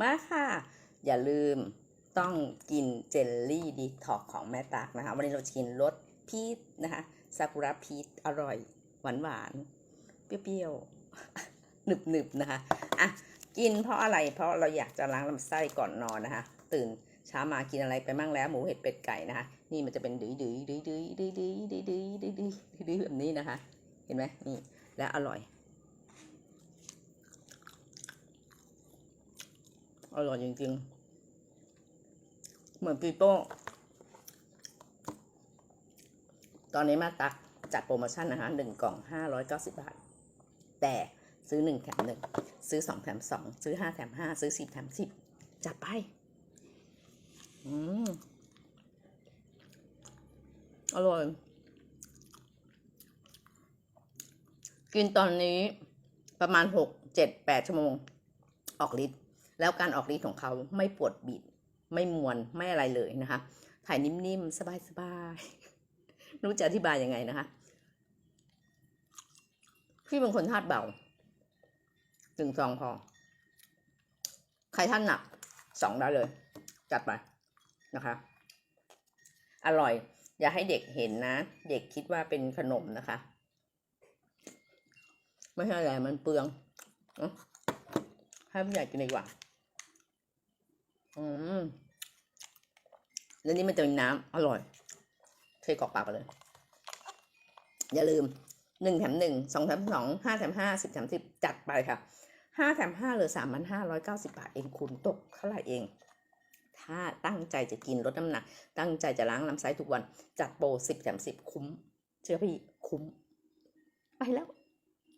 มาค่ะ อย่าลืมต้องกินเจลลี่ดีท็อกของแม่ตักนะคะ วันนี้เราจะกินรสพีชนะคะซากุระพีชอร่อย หวานหวานเปรี้ยวๆหนึบๆนนะคะอะกินเพราะอะไรเพราะเราอยากจะล้างลำไส้ก่อนนอนนะคะ ตื่นเช้ามากินอะไรไปมั่งแล้วหมูเห็ดเป็ดไก่นะคะ นี่มันจะเป็นดื้อดื้อดื้อดื้อดื้อดื้อดื้อดื้อดื้อดื้อดื้อแบบนี้นะคะ เห็นไหมนี่และอร่อย อร่อยจริงๆ เหมือนปีโป้ ตอนนี้มาตักจัดโปรโมชั่นนะคะหนึ่งกล่องห้าร้อยเก้าสิบบาท แต่ซื้อหนึ่งแถมหนึ่งซื้อสองแถมสองซื้อห้าแถมห้าซื้อสิบแถมสิบจัดไป อืม อร่อย กินตอนนี้ประมาณหกเจ็ดแปดชั่วโมง ออกฤทธิ์ แล้วการออกฤทธิ์ของเขาไม่ปวดบิด ไม่มวนไม่อะไรเลยนะคะ ถ่ายนิ่มๆ สบายๆรู้จะอธิบายยังไงนะคะ พี่เป็นคนธาตุเบาถึงสองพอ ใครท่านหนักสองได้เลย จัดไปนะคะ อร่อย อย่าให้เด็กเห็นนะ เด็กคิดว่าเป็นขนมนะคะไม่ใช่อะไรมันเปลืองเอ้าให้ผู้ใหญ่กินดีกว่า อืมแล้วนี่มันจะมีน้ำอร่อยเทกรอกปากไปเลย อย่าลืมหนึ่งแถมหนึ่งสองแถมสองห้าแถมห้าสิบแถมสิบจัดไปค่ะห้าแถมห้าเหลือสามพันห้าร้อยเก้าสิบาทเองคุณตกเท่าไหร่เอง ถ้าตั้งใจจะกินลดน้ำหนัก ตั้งใจจะล้างลำไส้ทุกวัน จัดโปรสิบแถมสิบคุ้ม เชื่อพี่คุ้ม ไปแล้ว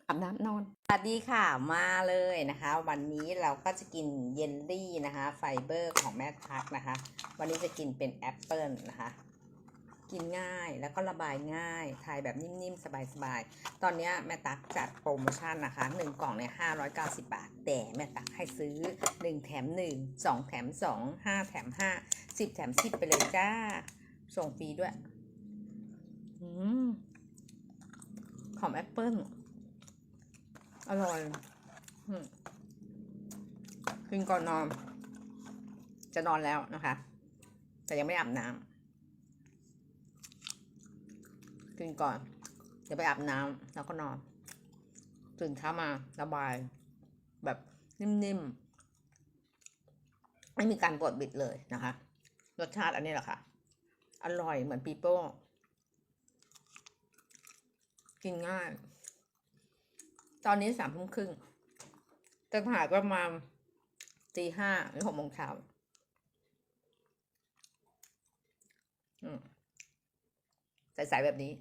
อาบน้ำนอน สวัสดีค่ะมาเลยนะคะ วันนี้เราก็จะกินเยลลี่นะคะ ไฟเบอร์ของแม่ทักนะคะ วันนี้จะกินเป็นแอปเปิลนะคะ กินง่ายแล้วก็ระบายง่าย ทายแบบนิ่มๆ สบายๆ ตอนนี้แม่ตักจัดโปรโมชั่นนะคะ 1 กล่องเนี่ย590 บาท แต่แม่ตักให้ซื้อ 1 แถม 1 2 แถม 2 5 แถม 5 10 แถม 10 ไปเลยจ้า ส่งฟรีด้วย อืมของแอปเปิล อร่อยกินก่อนนอน จะนอนแล้วนะคะ แต่ยังไม่อาบน้ำกินก่อน เดี๋ยวไปอาบน้ำแล้วก็นอนตื่นเช้ามาระบาย แบบนิ่มๆ ไม่มีการปวดบิดเลยนะคะ รสชาติอันนี้แหละค่ะ อร่อยเหมือนปีโป้ กินง่าย ตอนนี้สามทุ่มครึ่งจะถ่ายก็ประมาณตีห้าหรือหกโมงเช้าใสๆแบบนี้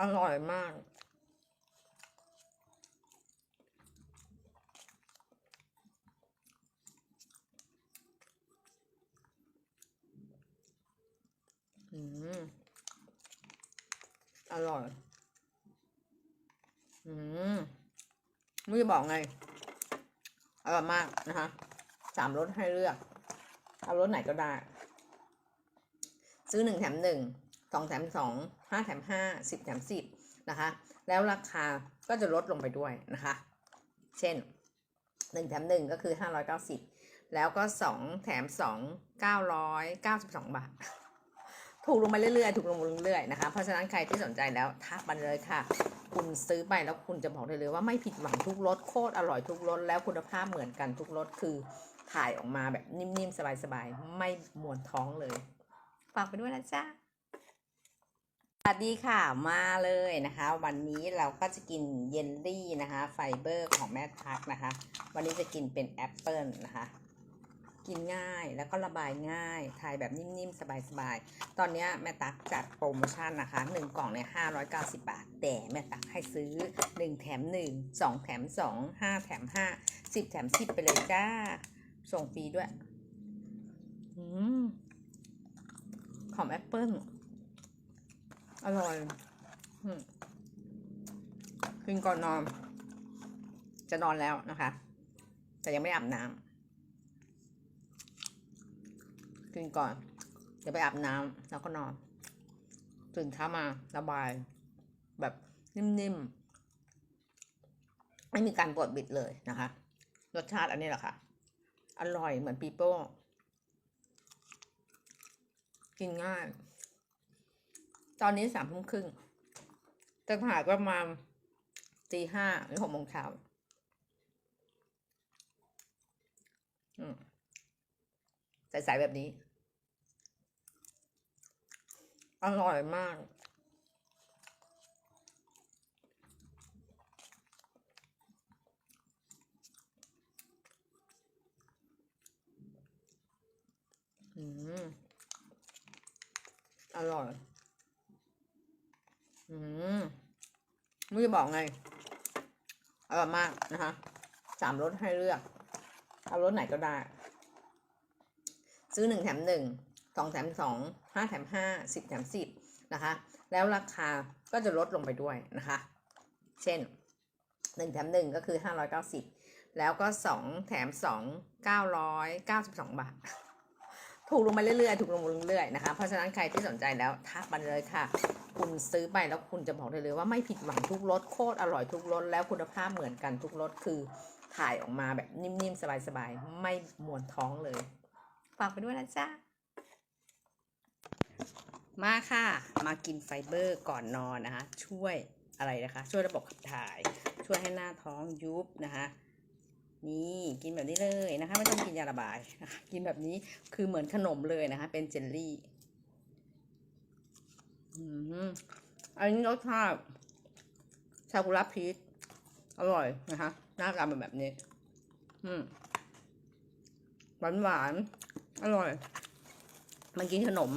อร่อยมากอืมอร่อย อืมไม่บอกไงอร่อยมากนะคะสามรสให้เลือก เอารสไหนก็ได้ ซื้อหนึ่งแถมหนึ่งสองแถมสองห้าแถมห้าสิบแถมสิบนะคะ แล้วราคาก็จะลดลงไปด้วยนะคะ เช่นหนึ่งแถมหนึ่งก็คือห้าร้อยเก้าสิบแล้วก็สองแถมสองเก้าร้อยเก้าสิบสองบาทถูกลงมาเรื่อยๆ ถูกลงมาเรื่อยๆนะคะ เพราะฉะนั้นใครที่สนใจแล้วทักมาเลยค่ะ คุณซื้อไปแล้วคุณจะบอกได้เลยว่าไม่ผิดหวังทุกรสโคตรอร่อยทุกรสแล้วคุณภาพเหมือนกันทุกรสคือถ่ายออกมาแบบนิ่มๆ สบายๆ ไม่มวนท้องเลย ฝากไปด้วยนะจ๊ะสวัสดีค่ะมาเลยนะคะ วันนี้เราก็จะกินเยลลี่นะคะ ไฟเบอร์ของแม่ทักนะคะ วันนี้จะกินเป็นแอปเปิลนะคะ กินง่ายแล้วก็ระบายง่าย ทายแบบนิ่มๆ สบายๆ ตอนนี้แม่ตักจัดโปรโมชั่นนะคะ 1 กล่องเนี่ย590 บาท แต่แม่ตักให้ซื้อ 1 แถม 1 2 แถม 2 5 แถม 5 10 แถม 10 ไปเลยจ้า ส่งฟรีด้วยอืมของแอปเปิ้ลอร่อยอืมกินก่อนนอน จะนอนแล้วนะคะ แต่ยังไม่อาบน้ำ กินก่อน เดี๋ยวไปอาบน้ำแล้วก็นอนตื่นเช้ามาระบาย แบบนิ่มๆ ไม่มีการปวดบิดเลยนะคะ รสชาติอันนี้แหละค่ะ อร่อยเหมือนปีโป้ กินง่าย ตอนนี้สามทุ่มครึ่งจะถ่ายก็ประมาณตีห้าหรือหกโมงเช้าใสๆแบบนี้ อร่อยมาก อืม อร่อย อืมไม่จะบอกไง อร่อยมากนะคะ สามรสให้เลือก เอารสไหนก็ได้ ซื้อหนึ่งแถมหนึ่ง สองแถมสองห้าแถมห้าสิบแถมสิบนะคะ แล้วราคาก็จะลดลงไปด้วยนะคะ เช่นหนึ่งแถมหนึ่งก็คือห้าร้อยเก้าสิบแล้วก็สองแถมสองเก้าร้อยเก้าสิบสองบาท ถูกลงมาเรื่อยๆ ถูกลงมาเรื่อยๆนะคะ เพราะฉะนั้นใครที่สนใจแล้วทักมาเลยค่ะ คุณซื้อไปแล้วคุณจะบอกได้เลยว่าไม่ผิดหวังทุกรสโคตรอร่อยทุกรสแล้วคุณภาพเหมือนกันทุกรสคือถ่ายออกมาแบบนิ่มๆ สบายๆ ไม่มวนท้องเลย ฝากไปด้วยนะจ๊ะ มาค่ะ มากินไฟเบอร์ก่อนนอนนะคะ ช่วยอะไรนะคะ ช่วยระบบขับถ่าย ช่วยให้หน้าท้องยุบนะคะ นี่กินแบบนี้เลยนะคะ ไม่ต้องกินยาระบายนะคะกินแบบนี้คือเหมือนขนมเลยนะคะ เป็นเจลลี่อันนี้รสชาติชากุระพีชอร่อยนะคะ หน้าตาเป็นแบบนี้ อืมหวานหวานอร่อย มันกินขนม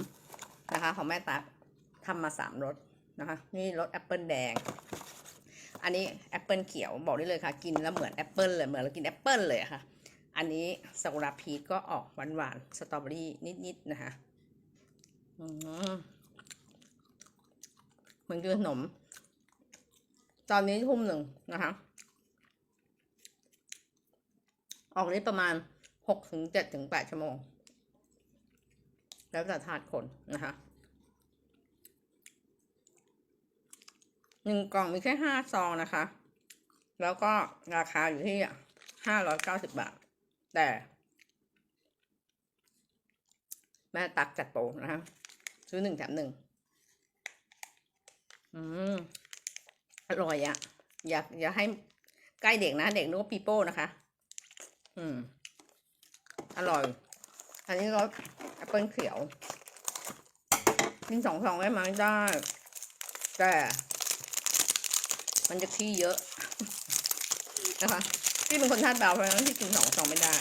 นะคะ ของแม่ตั๊กทำมาสามรสนะคะ นี่รสแอปเปิลแดง อันนี้แอปเปิลเขียวบอกได้เลยค่ะ กินแล้วเหมือนแอปเปิลเลยเหมือนเรากินแอปเปิลเลยค่ะ อันนี้ซากุระพีชก็ออกหวานหวานๆสตรอเบอรี่นิดๆนะคะเหมือนกินขนม ตอนนี้ทุ่มหนึ่งนะคะ ออกนี้ประมาณหกถึงเจ็ดถึงแปดชั่วโมง แล้วแต่ถาดคนนะคะหนึ่งกล่องมีแค่ห้าซองนะคะ แล้วก็ราคาอยู่ที่ห้าร้อยเก้าสิบบาท แต่ แม่ตักจัดโปรนะคะซื้อหนึ่งแถมหนึ่งอืมอร่อยอะอย่าอย่าให้ใกล้เด็กนะ เด็กนึกว่าปีโป้นะคะ อืม อร่อย อันนี้รส เปิลเขียวกินสองซองได้ไหมได้ แต่ มันจะขี้เยอะนะคะพี่เป็นคนทานเบาเพราะฉะนั้นพี่กินสองซองไม่ได้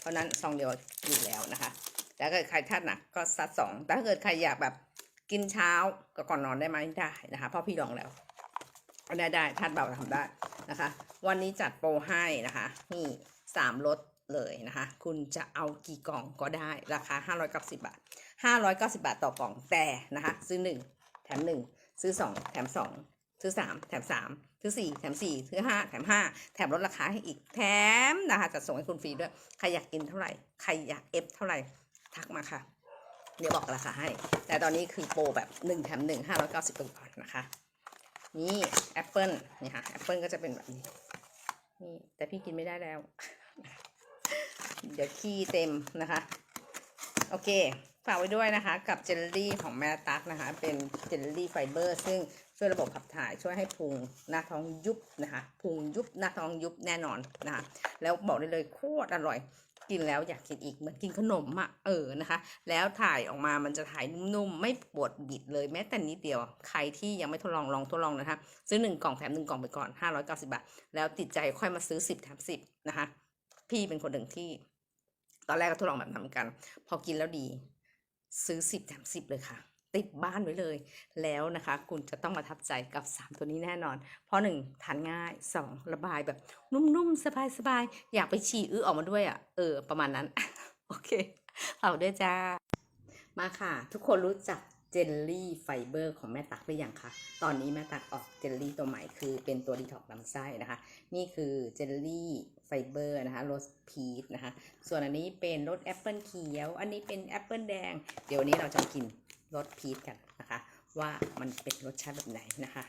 เพราะนั้นซองเดียวอยู่แล้วนะคะแต่ถ้าเกิดใครทานหนักก็ซัดสองแต่ถ้าเกิดใครอยากแบบกินเช้าก็ก่อนนอนได้ไหมได้นะคะเพราะพี่ลองแล้วได้ได้ทานเบาทำได้นะคะ วันนี้จัดโปรให้นะคะ นี่สามรส เลยนะคะ คุณจะเอากี่กล่องก็ได้ราคา 590 บาท 590 บาทต่อกล่องแต่นะคะ ซื้อ 1 แถม 1 ซื้อ 2 แถม 2 ซื้อ 3 แถม 3 ซื้อ 4 แถม 4 ซื้อ 5 แถม 5 แถมลดราคาให้อีกแถมนะคะจะส่งให้คุณฟรีด้วย ใครอยากกินเท่าไหร่ ใครอยากเอฟเท่าไหร่ ทักมาค่ะ เดี๋ยวบอกราคาให้ แต่ตอนนี้คือโปรแบบ 1 แถม 1 590บาทนะคะ นี่แอปเปิลนี่ค่ะแอปเปิลก็จะเป็นแบบนี้นี่แต่พี่กินไม่ได้แล้ว เดี๋ยวขี้เต็มนะคะ โอเค ฝากไว้ด้วยนะคะ กับเจลลี่ของแม่ตักนะคะ เป็นเจลลี่ไฟเบอร์ ซึ่งช่วยระบบขับถ่ายช่วยให้พุงหน้าท้องยุบนะคะพุงยุบหน้าท้องยุบแน่นอนนะคะ แล้วบอกได้เลยโคตรอร่อย กินแล้วอยากกินอีกเหมือนกินขนมอะเออนะคะ แล้วถ่ายออกมามันจะถ่ายนุ่มๆไม่ปวดบิดเลยแม้แต่นิดเดียว ใครที่ยังไม่ทดลองลองทดลองนะคะซื้อหนึ่งกล่องแถมหนึ่งกล่องไปก่อน590บาทแล้วติดใจค่อยมาซื้อ 10แถม10นะคะพี่เป็นคนหนึ่งที่ ตอนแรกก็ทดลองแบบนั้นเหมือนกัน พอกินแล้วดี ซื้อ10แถม10เลยค่ะ ติดบ้านไว้เลย แล้วนะคะ คุณจะต้องมาทับใจกับ 3 ตัวนี้แน่นอน เพราะ1ทานง่าย 2 ระบายแบบนุ่มๆ สบายๆ อยากไปฉี่อื้อออกมาด้วยอะ เออ ประมาณนั้น โอเคเอาด้วยจ้า มาค่ะ ทุกคนรู้จักเจลลี่ไฟเบอร์ของแม่ตักหรือยังคะ ตอนนี้แม่ตักออกเจลลี่ตัวใหม่คือเป็นตัวดีท็อกลำไส้นะคะ นี่คือเจลลี่ ไฟเบอร์นะคะรสพีชนะคะ ส่วนอันนี้เป็นรสแอปเปิลเขียว อันนี้เป็นแอปเปิลแดง เดี๋ยวนี้เราจะกินรสพีชกันนะคะ ว่ามันเป็นรสชาติแบบไหนนะคะ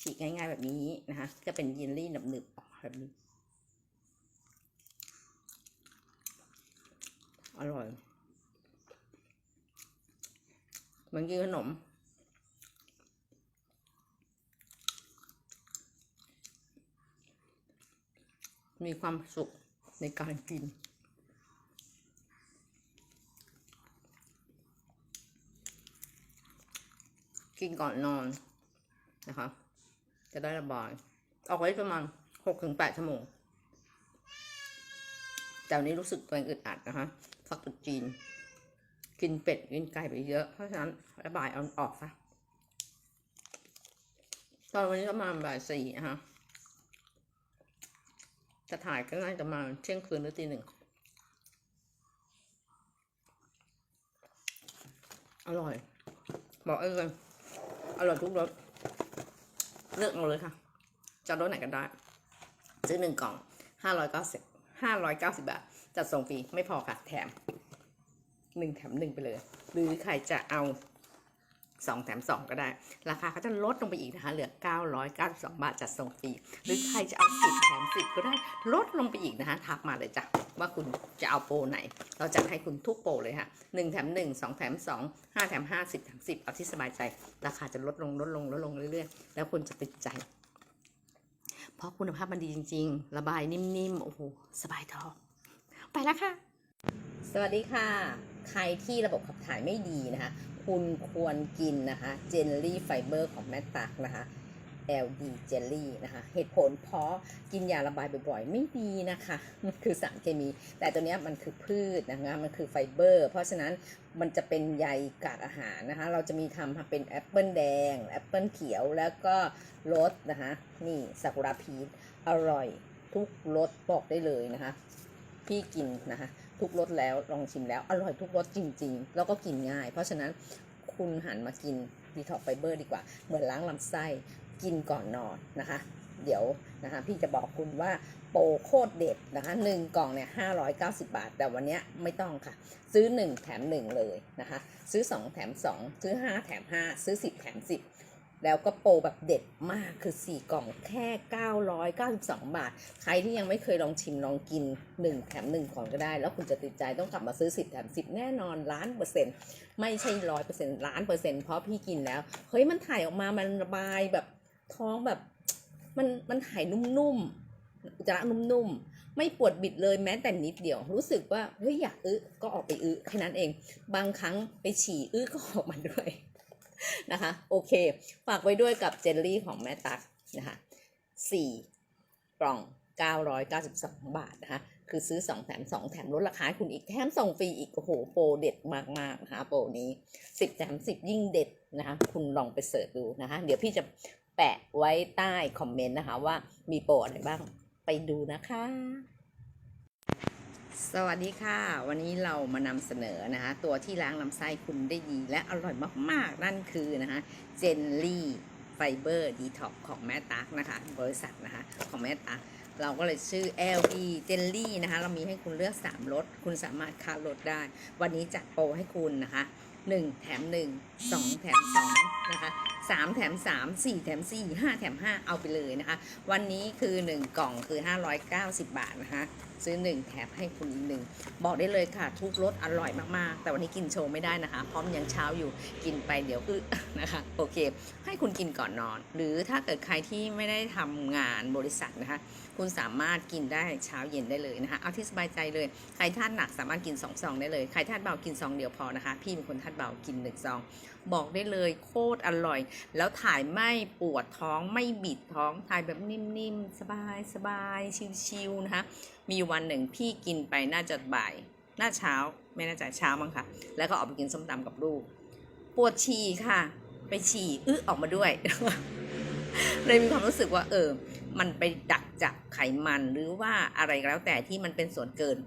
ฉีกง่ายๆแบบนี้นะคะ ก็เป็นเยลลี่หนึบๆออกแบบนี้ อร่อยเหมันกินขนม มีความสุขในการกิน กินก่อนนอนนะคะ จะได้ระบาย ออกไว้ประมาณหกถึงแปดชั่วโมง แต่วันนี้รู้สึกตัวเองอึดอัดนะคะฟักตุดจีน กินเป็ด กินไก่ไปเยอะ เพราะฉะนั้นระบายเอาออกซะตอนวันนี้ก็มาบ่ายสี่นะคะ จะถ่ายก็น่าจะมาเที่ยงคืนหรือตีหนึ่ง อร่อย บอกเอ้เลยอร่อยทุกรส เลือกเอาเลยค่ะ จะรสไหนกันได้ ซื้อหนึ่งกล่องห้าร้อยเก้าสิบห้าร้อยเก้าสิบาท จัดส่งฟรี ไม่พอค่ะ แถมหนึ่งแถมหนึ่งไปเลย หรือใครจะเอา สองแถมสองก็ได้ ราคาเขาจะลดลงไปอีกนะคะ เหลือ 992 บาทจัดส่งฟรีหรือใครจะเอา 10 แถม 10 ก็ได้ลดลงไปอีกนะคะ ทักมาเลยจ้ะว่าคุณจะเอาโปรไหน เราจะให้คุณทุกโปรเลยค่ะ 1 แถม 1 2 แถม 2 5 แถม 5 10 แถม 10 เอาที่สบายใจ ราคาจะลดลงลดลงลดลงเรื่อยๆ แล้วคุณจะติดใจ เพราะคุณภาพมันดีจริง ๆ ระบายนิ่มๆ โอ้โห สบายท้องไปแล้วค่ะ สวัสดีค่ะ ใครที่ระบบขับถ่ายไม่ดีนะคะ คุณควรกินนะคะเจลลี่ไฟเบอร์ของแม่ตักนะคะ LD เจลลี่นะคะเหตุผลเพราะกินยาระบายบ่อยๆ ไม่ดีนะคะมันคือสารเคมี แต่ตัวเนี้ยมันคือพืชนะคะมันคือไฟเบอร์ เพราะฉะนั้นมันจะเป็นใยกากอาหารนะคะ เราจะมีทำเป็นแอปเปิลแดงแอปเปิลเขียวแล้วก็รสนะคะนี่ซากุระพีชอร่อยทุกรสบอกได้เลยนะคะ พี่กินนะคะ ทุกรสแล้วลองชิมแล้วอร่อยทุกรสจริง ๆ แล้วก็กินง่าย เพราะฉะนั้นคุณหันมากินดีท็อกไฟเบอร์ดีกว่า เหมือนล้างลำไส้กินก่อนนอนนะคะ เดี๋ยวนะคะพี่จะบอกคุณว่าโปรโคตรเด็ดนะคะหนึ่งกล่องเนี่ยห้าร้อยเก้าสิบาท แต่วันนี้ไม่ต้องค่ะ ซื้อ1แถม1เลยนะคะ ซื้อ2แถม2ซื้อ5แถม5ซื้อ10แถม10 แล้วก็โปรแบบเด็ดมากคือ 4 กล่องแค่ 992 บาท ใครที่ยังไม่เคยลองชิมลองกิน 1 แถม 1 ก่อนก็ได้ แล้วคุณจะติดใจต้องกลับมาซื้อ 10 แถม 10 แน่นอนล้านเปอร์เซ็นต์ไม่ใช่ร้อยเปอร์เซ็นต์ล้านเปอร์เซ็นต์เพราะพี่กินแล้ว เฮ้ยมันถ่ายออกมามันระบายแบบท้องแบบ มันมันถ่ายนุ่มๆอุจจาระนุ่มๆ ไม่ปวดบิดเลยแม้แต่นิดเดียว รู้สึกว่าเฮ้ยอยากอึก็ออกไปอึแค่นั้นเอง บางครั้งไปฉี่อึก็ออกมาด้วย นะคะ โอเค ฝากไว้ด้วยกับเจลลี่ของแม่ตักนะคะสี่กล่อง 992 บาทนะคะ คือซื้อ 2 แถม 2 แถมลดราคาคุณอีกแถมส่งฟรีอีก โอ้โห โปรเด็ดมากๆนะคะโปรนี้ 10 แถม 10 ยิ่งเด็ดนะคะ คุณลองไปเสิร์ชดูนะคะ เดี๋ยวพี่จะแปะไว้ใต้คอมเมนต์นะคะว่ามีโปรอะไรบ้าง ไปดูนะคะ สวัสดีค่ะ วันนี้เรามานำเสนอนะคะตัวที่ล้างลำไส้คุณได้ดีและอร่อยมากๆ นั่นคือนะคะเจนลี่ไฟเบอร์ดีท็อกของแม่ตั๊กนะคะ บริษัทนะคะของแม่ตั๊กเราก็เลยชื่อ LE เจลลี่นะคะ เรามีให้คุณเลือก 3รสคุณสามารถคัดรสได้ วันนี้จัดโปรให้คุณนะคะ 1 แถม 1 2 แถม 2 นะคะ 3 แถม 3 4 แถม 4 5 แถม 5 เอาไปเลยนะคะ วันนี้คือ 1 กล่องคือ 590 บาทนะคะ ซื้อ 1 แถมให้คุณอีกหนึ่งบอกได้เลยค่ะ ทุกรสอร่อยมากๆ แต่วันนี้กินโชว์ไม่ได้นะคะเพราะมันยังเช้าอยู่กินไปเดี๋ยวอึนะคะโอเค ให้คุณกินก่อนนอน หรือถ้าเกิดใครที่ไม่ได้ทำงานบริษัทนะคะ คุณสามารถกินได้เช้าเย็นได้เลยนะคะ เอาที่สบายใจเลย ใครท่านหนักสามารถกิน2ซองได้เลยใครท่านเบากินซองเดียวพอนะคะ พี่เป็นคนท่านเบากิน1ซองบอกได้เลยโคตรอร่อย แล้วถ่ายไม่ปวดท้องไม่บิดท้องถ่ายแบบนิ่มๆสบายสบายชิวๆนะคะ มีวันหนึ่งพี่กินไปน่าจะบ่าย หน่าเช้าไม่น่าจะเช้ามั้งค่ะ แล้วก็ออกไปกินส้มตำกับลูก ปวดฉี่ค่ะ ไปฉี่อึออกมาด้วย เลยมีความรู้สึกว่า เออ มันไปดักจับไขมันหรือว่าอะไรแล้วแต่ที่มันเป็นส่วนเกิน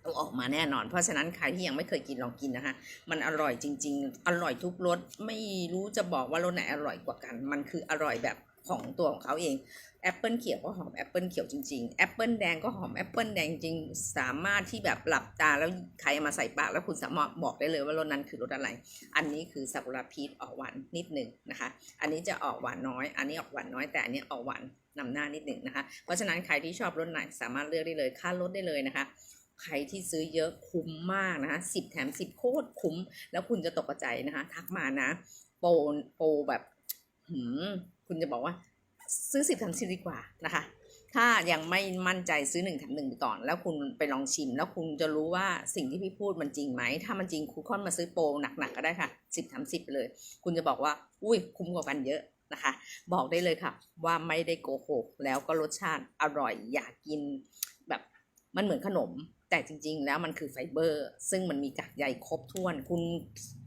เอาออกมาแน่นอน เพราะฉะนั้นใครที่ยังไม่เคยกินลองกินนะคะ มันอร่อยจริง ๆ อร่อยทุกรส ไม่รู้จะบอกว่ารสไหนอร่อยกว่ากัน มันคืออร่อยแบบของตัวของเขาเอง แอปเปิลเขียวก็หอมแอปเปิลเขียวจริงๆแอปเปิลแดงก็หอมแอปเปิลแดงจริงสามารถที่แบบหลับตาแล้วใครมาใส่ปากแล้วคุณสามารถบอกได้เลยว่ารสนั้นคือรสอะไร อันนี้คือซากุระพีชออกหวานนิดหนึ่งนะคะ อันนี้จะออกหวานน้อย อันนี้ออกหวานน้อยแต่อันนี้ออกหวานนำหน้านิดหนึ่งนะคะ เพราะฉะนั้นใครที่ชอบรสไหนสามารถเลือกได้เลยค่าลดได้เลยนะคะใครที่ซื้อเยอะคุ้มมากนะคะสิบแถมสิบโคตรคุ้ม แล้วคุณจะตกใจนะคะ ทักมานะ โปรโปรแบบหืมคุณจะบอกว่า ซื้อสิบแถมสิบดีกว่านะคะ ถ้ายังไม่มั่นใจซื้อหนึ่งแถมหนึ่งไปก่อน แล้วคุณไปลองชิม แล้วคุณจะรู้ว่าสิ่งที่พี่พูดมันจริงไหม ถ้ามันจริงคุณค่อนมาซื้อโปรหนักๆก็ได้ค่ะสิบแถมสิบเลย คุณจะบอกว่า อุ้ยคุ้มกว่ากันเยอะนะคะ บอกได้เลยค่ะ ว่าไม่ได้โกหกแล้วก็รสชาติอร่อยอยากกินแบบมันเหมือนขนม แต่จริง ๆ แล้วมันคือไฟเบอร์ ซึ่งมันมีกากใยครบถ้วน คุณ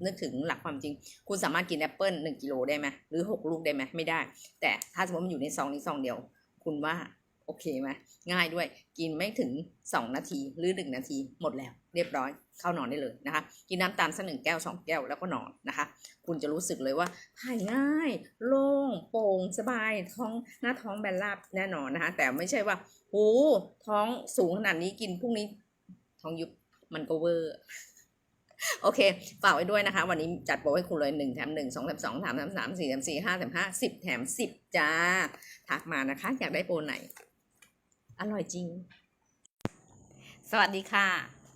นึกถึงหลักความจริง คุณสามารถกินแอปเปิลหนึ่งกิโลได้ไหมหรือหกลูกได้ไหมไม่ได้ แต่ถ้าสมมติมันอยู่ในซองนี้ซองเดียว คุณว่าโอเคไหมง่ายด้วยกินไม่ถึง 2 นาทีหรือ 1 นาทีหมดแล้ว เรียบร้อยเข้านอนได้เลยนะคะ กินน้ำตาลสักหนึ่งแก้วสองแก้วแล้วก็นอนนะคะ คุณจะรู้สึกเลยว่าถ่ายง่าย โล่งโปร่งสบายท้องหน้าท้องแบนราบแน่นอนนะคะ แต่ไม่ใช่ว่าโอ้ท้องสูงขนาดนี้กินพรุ่งนี้ ท้องยุบมันก็เวอร์โอเค ฝากไว้ด้วยนะคะ วันนี้จัดโปรให้คุณเลยหนึ่งแถมหนึ่งสองแถมสองสามแถมสามสี่แถมสี่ห้าแถมห้าสิบแถมสิบจ้า ทักมานะคะ อยากได้โปรไหน อร่อยจริง สวัสดีค่ะ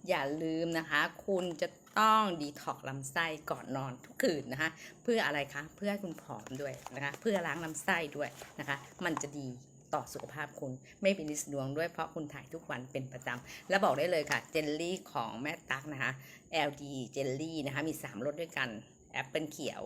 อย่าลืมนะคะ คุณจะต้องดีท็อกลำไส้ก่อนนอนทุกคืนนะคะ เพื่ออะไรคะ เพื่อให้คุณผอมด้วยนะคะ เพื่อล้างลำไส้ด้วยนะคะ มันจะดี ต่อสุขภาพคุณ ไม่เป็นลิสดวงด้วยเพราะคุณถ่ายทุกวันเป็นประจำ และบอกได้เลยค่ะ เจลลี่ของแม่ตั๊กนะคะ LD เจลลี่นะคะมี 3รสด้วยกันแอปเปิลเขียว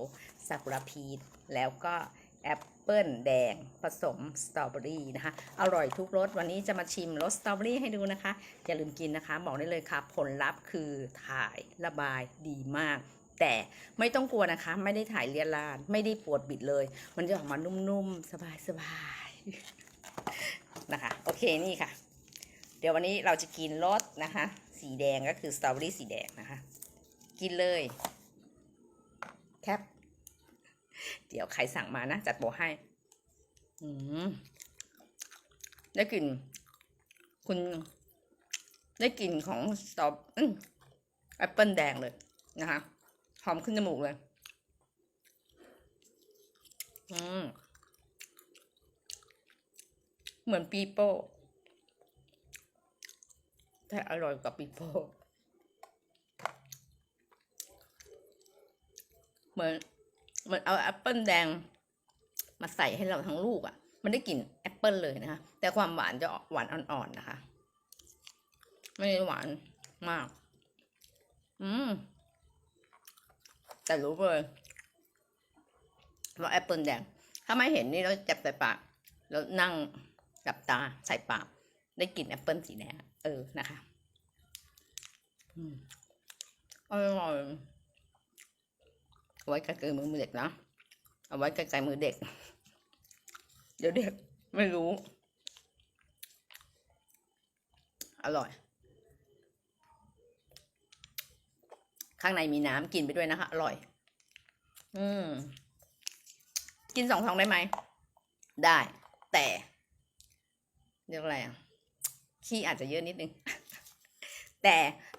ซากุระพีชแล้วก็แอปเปิลแดงผสมสตรอเบอรี่นะคะ อร่อยทุกรสวันนี้จะมาชิมรสสตรอเบอรี่ให้ดูนะคะ อย่าลืมกินนะคะ บอกได้เลยค่ะ ผลลัพธ์คือถ่ายระบายดีมาก แต่ไม่ต้องกลัวนะคะ ไม่ได้ถ่ายเลียราดไม่ได้ปวดบิดเลย มันจะออกมานุ่มๆ สบายๆ นะคะ โอเคนี่ค่ะ เดี๋ยววันนี้เราจะกินรสนะคะ สีแดงก็คือสตรอเบอรี่สีแดงนะคะ กินเลยแคปเดี๋ยวใครสั่งมานะ จัดโปรให้ อืมได้กลิ่นคุณได้กลิ่นของสตรออืมแอปเปิลแดงเลยนะคะ หอมขึ้นจมูกเลย อืม เหมือนปีโป้แต่อร่อยกว่าปีโป้เหมือนเหมือนเอาแอปเปิลแดง มาใส่ให้เราทั้งลูกอะ่ะ มันได้กลิ่นแอปเปิลเลยนะคะ แต่ความหวานจะออกหวานอ่อนๆนะคะ ไม่ได้หวานมาก อืม แต่รู้เลยว่าแอปเปิลแดง ถ้าไม่เห็นนี่เราจับใส่ปาก แล้วนั่ง กับตาใส่ปากได้กลิ่นแอปเปิลสีแดงเออนะคะอืมอร่อยเอาไว้ไกลๆมือมือเด็กนะเอาไว้ไกลๆมือเด็ก เดี๋ยวเด็กไม่รู้ อร่อย ข้างในมีน้ำกินไปด้วยนะคะ อร่อย อืม กินสองทองได้ไหม ได้ แต่ เรียกอะไรอะขี้อาจจะเยอะนิดนึง แต่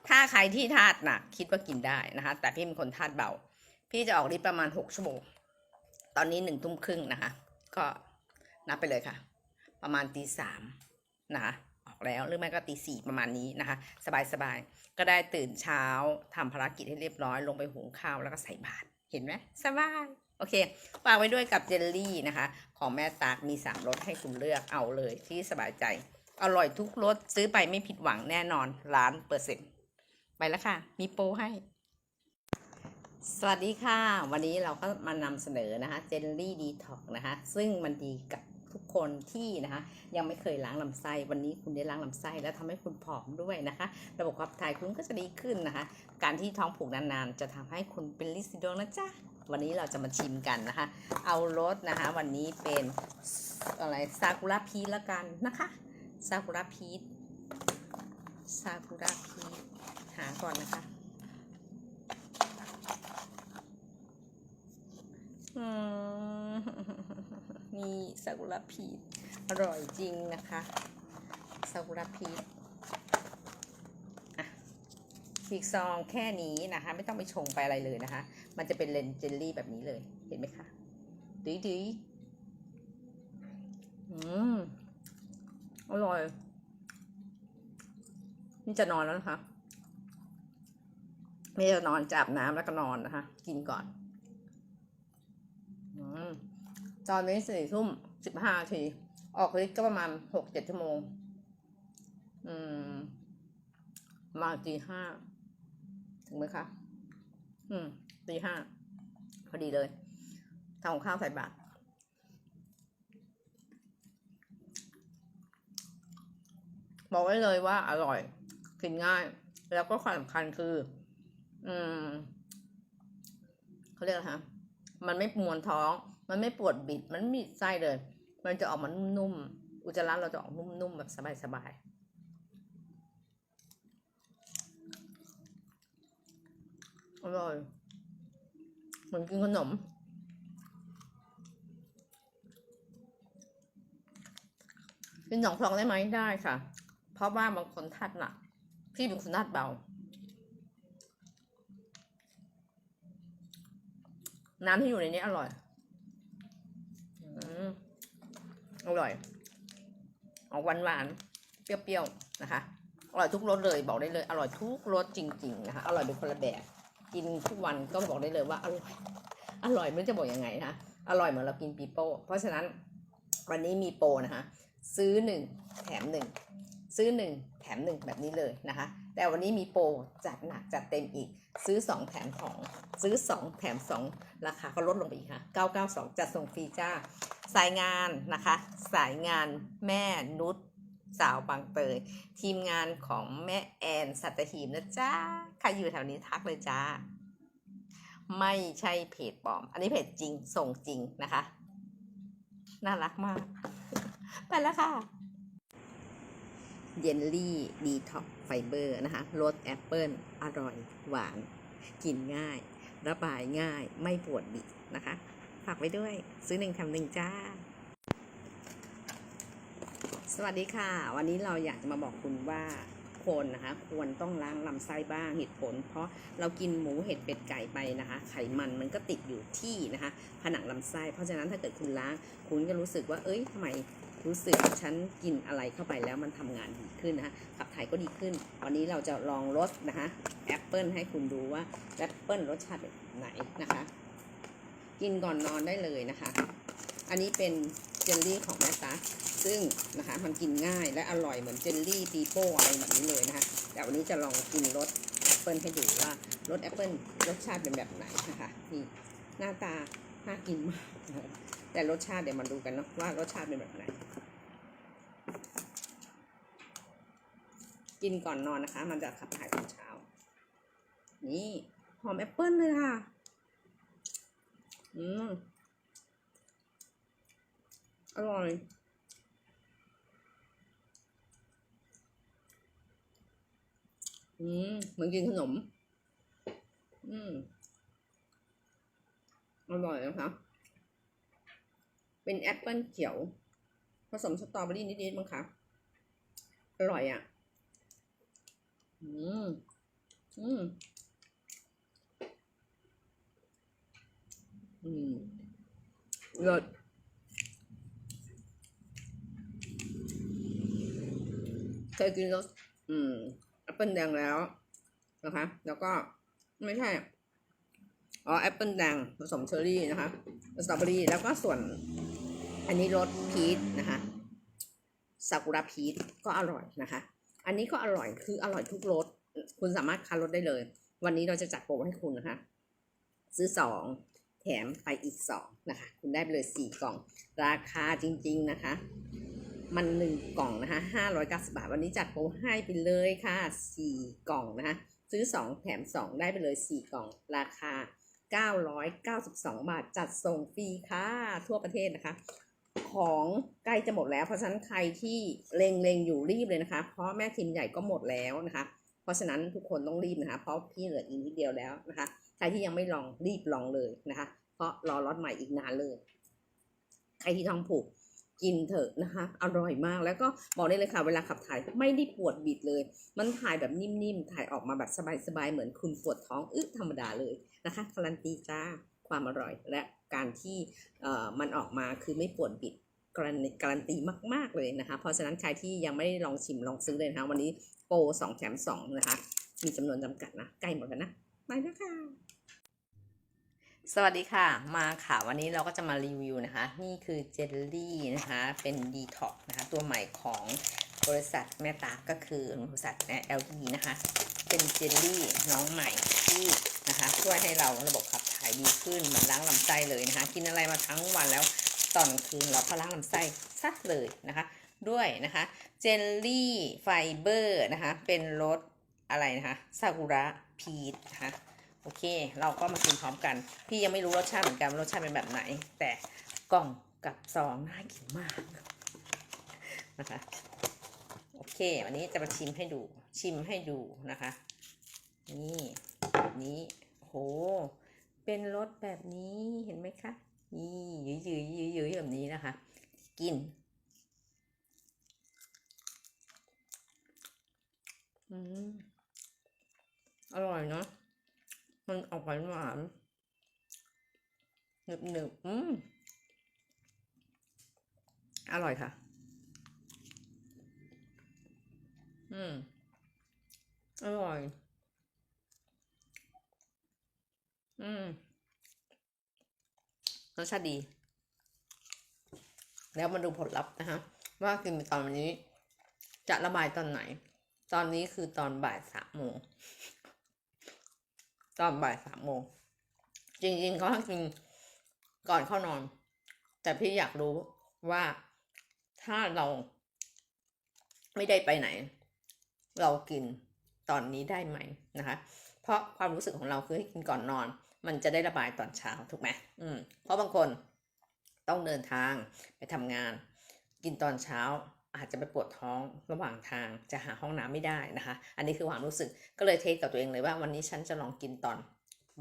ถ้าใครที่ทาดหนักคิดว่ากินได้นะคะ แต่พี่เป็นคนทาดเบา พี่จะออกฤทธิ์ประมาณหกชั่วโมง ตอนนี้หนึ่งทุ่มครึ่งนะคะ ก็นับไปเลยค่ะ ประมาณตีสามนะคะออกแล้วหรือไม่ก็ตีสี่ประมาณนี้นะคะ สบายๆก็ได้ตื่นเช้าทำภารกิจให้เรียบร้อย ลงไปหุงข้าวแล้วก็ใส่บาตรเห็นไหมสบาย โอเคฝากไว้ด้วยกับเจลลี่นะคะ ของแม่ตากมีสามรสให้คุณเลือกเอาเลยที่สบายใจ อร่อยทุกรสซื้อไปไม่ผิดหวังแน่นอนล้านเปอร์เซ็นต์ไปแล้วค่ะ มีโปรให้ สวัสดีค่ะ วันนี้เราก็มานำเสนอนะคะเจลลี่ดีท็อกนะคะ ซึ่งมันดีกับทุกคนที่นะคะยังไม่เคยล้างลำไส้วันนี้คุณได้ล้างลำไส้แล้วทำให้คุณผอมด้วยนะคะ ระบบขับถ่ายคุณก็จะดีขึ้นนะคะ การที่ท้องผูกนานๆ จะทำให้คุณเป็นลิซิโดนะจ๊ะ วันนี้เราจะมาชิมกันนะคะ เอารสนะคะ วันนี้เป็นอะไรซากุระพีชละกันนะคะซากุระพีชซากุระพีชหาก่อนนะคะมนี่ซากุระพีชอร่อยจริงนะคะซากุระพีชอะฉีกซองแค่นี้นะคะ ไม่ต้องไปชงไปอะไรเลยนะคะ มันจะเป็นเลนเจลลี่แบบนี้เลย เห็นไหมคะดีดีอืม อร่อย นี่จะนอนแล้วนะคะไม่จะนอนจับน้ำแล้วก็นอนนะคะ กินก่อนอืมตอนนี้สี่ทุ่มสิบห้านาที ออกฤทธิ์ก็ประมาณหกเจ็ดชั่วโมง อืม มาตีห้า ถึงไหมคะ อืม ตีห้าพอดีเลยทำของข้าวใส่บาตรบอกไว้เลยว่าอร่อย กินง่าย แล้วก็ความสำคัญคือ อืมเขาเรียกอะไรคะมันไม่มวนท้อง มันไม่ปวดบิด มันไม่มีไส้เลย มันจะออกมานุ่มๆอุจจาระเราจะออกนุ่มๆแบบสบายๆอร่อย มือนกินขนม กินสองฟองได้ไหมได้ค่ะ เพราะว่าบางคนธาตุหนัก พี่เป็นคนธาตุเบา น้ำที่อยู่ในนี้อร่อย อร่อย ออกหวานหวานๆเปรี้ยวๆ นะคะ อร่อยทุกรสเลยบอกได้เลย อร่อยทุกรสจริง ๆ นะคะ อร่อยเป็นคนละแบบ กินทุกวันก็บอกได้เลยว่าอร่อย อร่อยไม่จะบอกยังไงนะคะอร่อยเหมือนเรากินปีโป้ เพราะฉะนั้นวันนี้มีโปรนะคะ ซื้อหนึ่งแถมหนึ่งซื้อหนึ่งแถมหนึ่งแบบนี้เลยนะคะ แต่วันนี้มีโปรจัดหนักจัดเต็มอีก ซื้อสองแถมสองซื้อสองแถมสองราคาก็ลดลงไปอีกค่ะ992 จัดส่งฟรีจ้า สายงานนะคะ สายงานแม่นุช สาวบางเตย ทีมงานของแม่แอนสัตหีบนะจ้าใครอยู่แถวนี้ทักเลยจ้า ไม่ใช่เพจปลอม อันนี้เพจจริงส่งจริงนะคะ น่ารักมาก ไปแล้วค่ะเยลลี่ดีท็อกไฟเบอร์นะคะรสแอปเปิลอร่อย หวาน กินง่าย ระบายง่ายไม่ปวดบิดนะคะ ฝากไว้ด้วย ซื้อหนึ่งแถมหนึ่งจ้า สวัสดีค่ะ วันนี้เราอยากจะมาบอกคุณว่าคนนะคะควรต้องล้างลำไส้บ้างเหตุผล เพราะเรากินหมูเห็ดเป็ดไก่ไปนะคะ ไขมันมันก็ติดอยู่ที่นะคะ ผนังลำไส้ เพราะฉะนั้นถ้าเกิดคุณล้างคุณก็รู้สึกว่า เอ้ยทำไมรู้สึกฉันกินอะไรเข้าไปแล้วมันทำงานดีขึ้นนะคะขับถ่ายก็ดีขึ้น วันนี้เราจะลองรสนะคะแอปเปิลให้คุณดูว่าแอปเปิลรสชาติแบบไหนนะคะ กินก่อนนอนได้เลยนะคะ อันนี้เป็น เจลลี่ของแม่ตาซึ่งนะคะมันกินง่ายและอร่อยเหมือนเจลลี่ปีโป้อะไรแบบนี้เลยนะคะแต่วันนี้จะลองกินรสแอปเปิลให้ดูว่ารสแอปเปิลรสชาติเป็นแบบไหนนะคะนี่หน้าตาน่ากินมากแต่รสชาติเดี๋ยวมาดูกันเนาะว่ารสชาติเป็นแบบไหน กินก่อนนอนนะคะ มันจะขับถ่ายตอนเช้า นี่หอมแอปเปิลเลยค่ะ อืม อร่อยอืมเหมือนกินขนม อืมอร่อยนะคะ เป็นแอปเปิลเขียว ผสมสตรอเบอรี่นิดๆมั้งคะ อร่อยอะ อืม อืม อืมเลิศ เคยกินรสอืมแอปเปิลแดงแล้วนะคะ แล้วก็ไม่ใช่อ๋อแอปเปิลแดงผสมเชอร์รี่นะคะสตรอเบอรี่แล้วก็ส่วน อันนี้รสพีชนะคะซากุระพีชก็อร่อยนะคะ อันนี้ก็อร่อยคืออร่อยทุกรสคุณสามารถคัดรสได้เลย วันนี้เราจะจัดโปรให้คุณนะคะ ซื้อสองแถมไปอีกสองนะคะ คุณได้ไปเลยสี่กล่อง ราคาจริง ๆนะคะ มันหนึ่งกล่องนะคะห้าร้อยเก้าสิบาท วันนี้จัดโปรให้ไปเลยค่ะสี่กล่องนะคะซื้อสองแถมสองได้ไปเลยสี่กล่องราคาเก้าร้อยเก้าสิบสองบาทจัดส่งฟรีค่ะทั่วประเทศนะคะ ของใกล้จะหมดแล้วเพราะฉะนั้นใครที่เลงเลงๆอยู่รีบเลยนะคะ เพราะแม่ทีมใหญ่ก็หมดแล้วนะคะ เพราะฉะนั้นทุกคนต้องรีบนะคะ เพราะพี่เหลืออีกนิดเดียวแล้วนะคะใครที่ยังไม่ลองรีบลองเลยนะคะ เพราะรอล็อตใหม่อีกนานเลย ใครที่ท้องผูก กินเถอะนะคะ อร่อยมากแล้วก็บอกได้เลยค่ะ เวลาขับถ่ายไม่ได้ปวดบิดเลย มันถ่ายแบบนิ่มๆ ถ่ายออกมาแบบสบายๆ เหมือนคุณปวดท้องอึธรรมดาเลยนะคะการันตีจ้าความอร่อยและการที่เอ่อมันออกมาคือไม่ปวดบิดการันการันตีมาก ๆ เลยนะคะ เพราะฉะนั้นใครที่ยังไม่ได้ลองชิมลองซื้อเลยนะคะวันนี้โปรสองแถมสองนะคะ มีจำนวนจำกัดนะ ใกล้หมดแล้วนะไปแล้วค่ะ สวัสดีค่ะ มาค่ะ วันนี้เราก็จะมารีวิวนะคะ นี่คือเจลลี่นะคะ เป็นดีท็อกนะคะ ตัวใหม่ของบริษัทแม่ตากก็คือบริษัท LD นะคะ เป็นเจลลี่น้องใหม่ที่นะคะ ช่วยให้เราระบบขับถ่ายดีขึ้นเหมือนล้างลำไส้เลยนะคะ กินอะไรมาทั้งวันแล้วตอนคืนเราก็ล้างลำไส้ซะเลยนะคะ ด้วยนะคะ เจลลี่ไฟเบอร์นะคะ เป็นรสอะไรนะคะซากุระพีชนะคะ โอเค เราก็มากินพร้อมกัน พี่ยังไม่รู้รสชาติเหมือนกันว่ารสชาติเป็นแบบไหน แต่กล่องกับซองน่ากินมากนะคะ โอเค วันนี้จะมาชิมให้ดู ชิมให้ดูนะคะ นี่แบบนี้โห เป็นรสแบบนี้เห็นไหมคะ นี่ยืดยืดยืดยืดแบบนี้นะคะ กิน อืมอร่อยเนาะ มันออกหวานหวานหนึบหนึบอืมอร่อยค่ะ อืม อร่อย อืม รสชาติดี แล้วมาดูผลลัพธ์นะคะ ว่ากินไปตอนนี้ จะระบายตอนไหน ตอนนี้คือตอนบ่ายสามโมง ตอนบ่ายสามโมง จริงๆเขาให้กินก่อนเข้านอน แต่พี่อยากรู้ว่าถ้าเราไม่ได้ไปไหน เรากินตอนนี้ได้ไหมนะคะ เพราะความรู้สึกของเราคือให้กินก่อนนอน มันจะได้ระบายตอนเช้าถูกไหมอืมเพราะบางคนต้องเดินทางไปทำงาน กินตอนเช้า อาจจะไปปวดท้องระหว่างทางจะหาห้องน้ำไม่ได้นะคะ อันนี้คือความรู้สึกก็เลยเทสกับตัวเองเลยว่าวันนี้ฉันจะลองกินตอน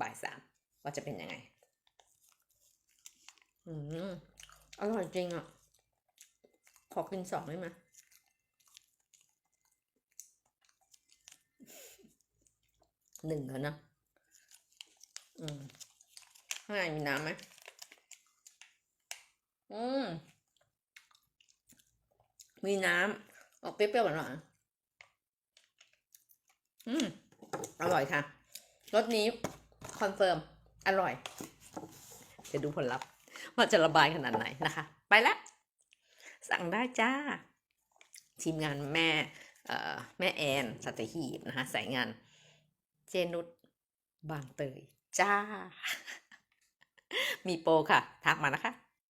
บ่ายสามว่าจะเป็นยังไง อืมอร่อยจริงอะ ขอกินสองได้ไหมหนึ่งแล้วนะ อืมข้างในมีน้ำไหมอืม มีน้ำออกเปรี้ยวๆหวานๆอืมอร่อยค่ะรสนี้คอนเฟิร์ม อร่อยเดี๋ยวดูผลลัพธ์ว่าจะระบายขนาดไหนนะคะ ไปแล้วสั่งได้จ้า ทีมงานแม่แม่แอนสัตหีบนะคะ สายงาน เจนุชบางเตยจ้า มีโปรค่ะ ทักมานะคะ